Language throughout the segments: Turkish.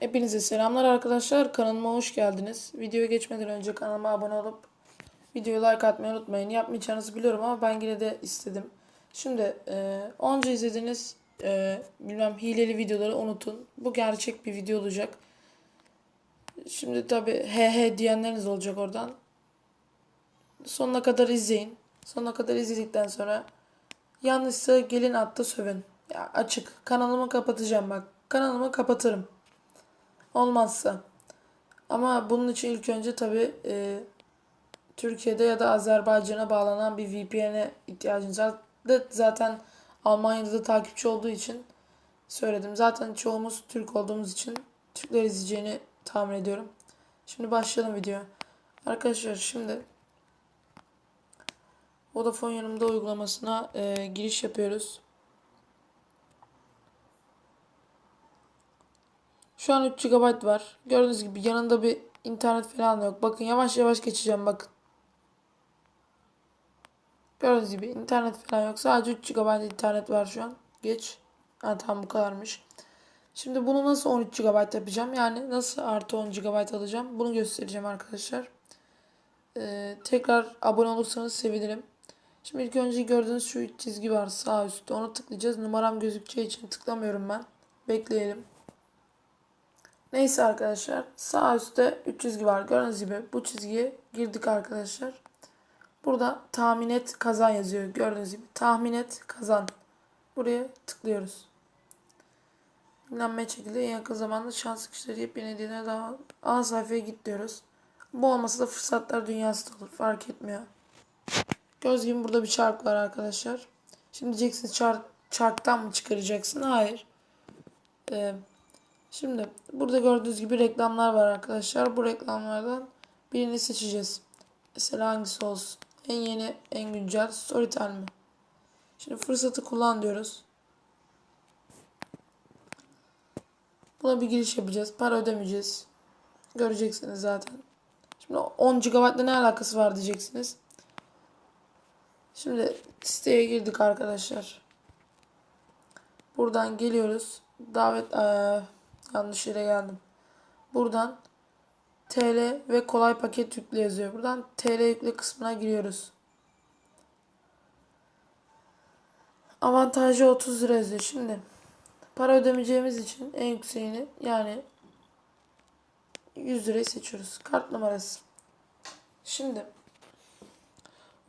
Hepinize selamlar arkadaşlar. Kanalıma hoş geldiniz. Videoya geçmeden önce kanalıma abone olup videoyu like atmayı unutmayın. Yapmayacağınızı biliyorum ama ben yine de istedim. Şimdi e, onca izlediğiniz e, bilmem hileli videoları unutun. Bu gerçek bir video olacak. Şimdi tabi he he diyenleriniz olacak oradan. Sonuna kadar izleyin. Sonuna kadar izledikten sonra yanlışsa gelin atta sövün. Ya açık. Kanalımı kapatacağım bak. Kanalımı kapatırım. Olmazsa. Ama bunun için ilk önce tabi Türkiye'de ya da Azerbaycan'a bağlanan bir VPN'e ihtiyacınız var. Zaten Almanya'da da takipçi olduğu için söyledim. Zaten çoğumuz Türk olduğumuz için Türkler izleyeceğini tahmin ediyorum. Şimdi başlayalım video. Arkadaşlar şimdi Vodafone yanımda uygulamasına e, giriş yapıyoruz. Şu an 3 GB var. Gördüğünüz gibi yanında bir internet falan yok. Bakın yavaş yavaş geçeceğim bakın. Gördüğünüz gibi internet falan yok. Sadece 3 GB internet var şu an. Geç. Ha tamam bu kadarmış. Şimdi bunu nasıl 13 GB yapacağım? Yani nasıl artı 10 GB alacağım? Bunu göstereceğim arkadaşlar. Ee, tekrar abone olursanız sevinirim. Şimdi ilk önce gördüğünüz şu üç çizgi var sağ üstte. Onu tıklayacağız. Numaram gözükeceği için tıklamıyorum ben. Bekleyelim. Neyse arkadaşlar. Sağ üstte 3 çizgi var. Gördüğünüz gibi bu çizgiye girdik arkadaşlar. Burada tahmin et kazan yazıyor. Gördüğünüz gibi tahmin et kazan. Buraya tıklıyoruz. Dinlenmeye çekildi. En yakın zamanda şans sıkışları yepyeni hediyeler daha ana sayfaya git diyoruz. Bu olmasa da fırsatlar dünyası da olur. Fark etmiyor. Göz gibi burada bir çark var arkadaşlar. Şimdi diyeceksiniz çark, çarktan mı çıkaracaksın? Hayır. Ee, şimdi burada gördüğünüz gibi reklamlar var arkadaşlar. Bu reklamlardan birini seçeceğiz. Mesela hangisi olsun? En yeni, en güncel Storytel mi? Şimdi fırsatı kullan diyoruz. Buna bir giriş yapacağız. Para ödemeyeceğiz. Göreceksiniz zaten. Şimdi 10 GB ile ne alakası var diyeceksiniz. Şimdi siteye girdik arkadaşlar. Buradan geliyoruz. Davet ee, yanlış yere geldim. Buradan TL ve kolay paket yükle yazıyor. Buradan TL yükle kısmına giriyoruz. Avantajı 30 lira yazıyor. Şimdi para ödemeyeceğimiz için en yükseğini yani 100 lirayı seçiyoruz. Kart numarası. Şimdi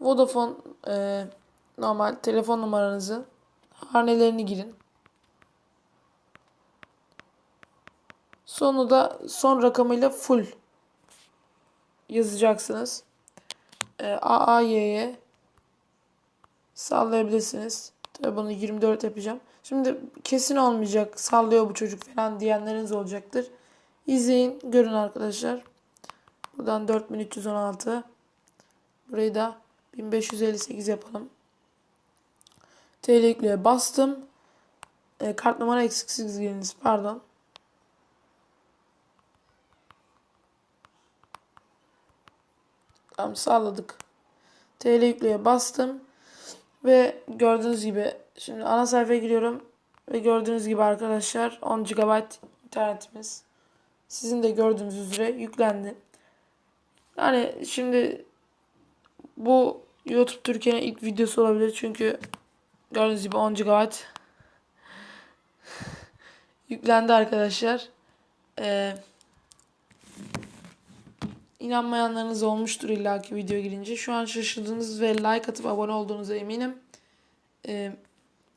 Vodafone e, normal telefon numaranızı hanelerini girin. Sonu da son rakamıyla full yazacaksınız. E, AAY'ye sallayabilirsiniz. Tabii bunu 24 yapacağım. Şimdi kesin olmayacak sallıyor bu çocuk falan diyenleriniz olacaktır. İzleyin görün arkadaşlar. Buradan 4316. Burayı da 1558 yapalım. TL yükleye bastım. E, kart numara eksiksiz giriniz. Pardon. Tamam sağladık. TL yükleye bastım. Ve gördüğünüz gibi şimdi ana sayfaya giriyorum. Ve gördüğünüz gibi arkadaşlar 10 GB internetimiz. Sizin de gördüğünüz üzere yüklendi. Yani şimdi bu YouTube Türkiye'nin ilk videosu olabilir. Çünkü gördüğünüz gibi 10 GB yüklendi arkadaşlar. Ee, inanmayanlarınız olmuştur illaki video girince. Şu an şaşırdığınız ve like atıp abone olduğunuza eminim. Ee,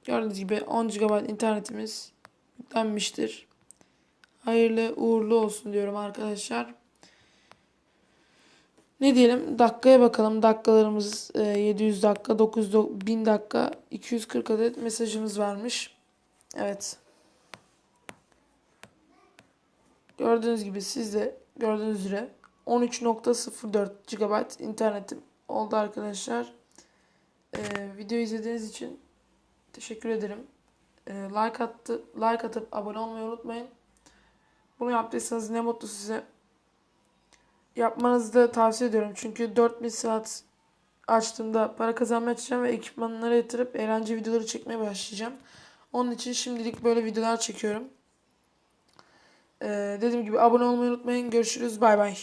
gördüğünüz gibi 10 GB internetimiz yüklenmiştir. Hayırlı uğurlu olsun diyorum arkadaşlar. Ne diyelim dakikaya bakalım. Dakikalarımız e, 700 dakika, 900 1000 dakika, 240 adet mesajımız varmış. Evet. Gördüğünüz gibi siz de gördüğünüz üzere 13.04 GB internetim oldu arkadaşlar. Ee, video izlediğiniz için teşekkür ederim. Ee, like attı, like atıp abone olmayı unutmayın. Bunu yaptıysanız ne mutlu size. Yapmanızı da tavsiye ediyorum. Çünkü 4000 saat açtığımda para kazanmaya çalışacağım ve ekipmanlara yatırıp eğlence videoları çekmeye başlayacağım. Onun için şimdilik böyle videolar çekiyorum. Ee, dediğim gibi abone olmayı unutmayın. Görüşürüz. Bay bay.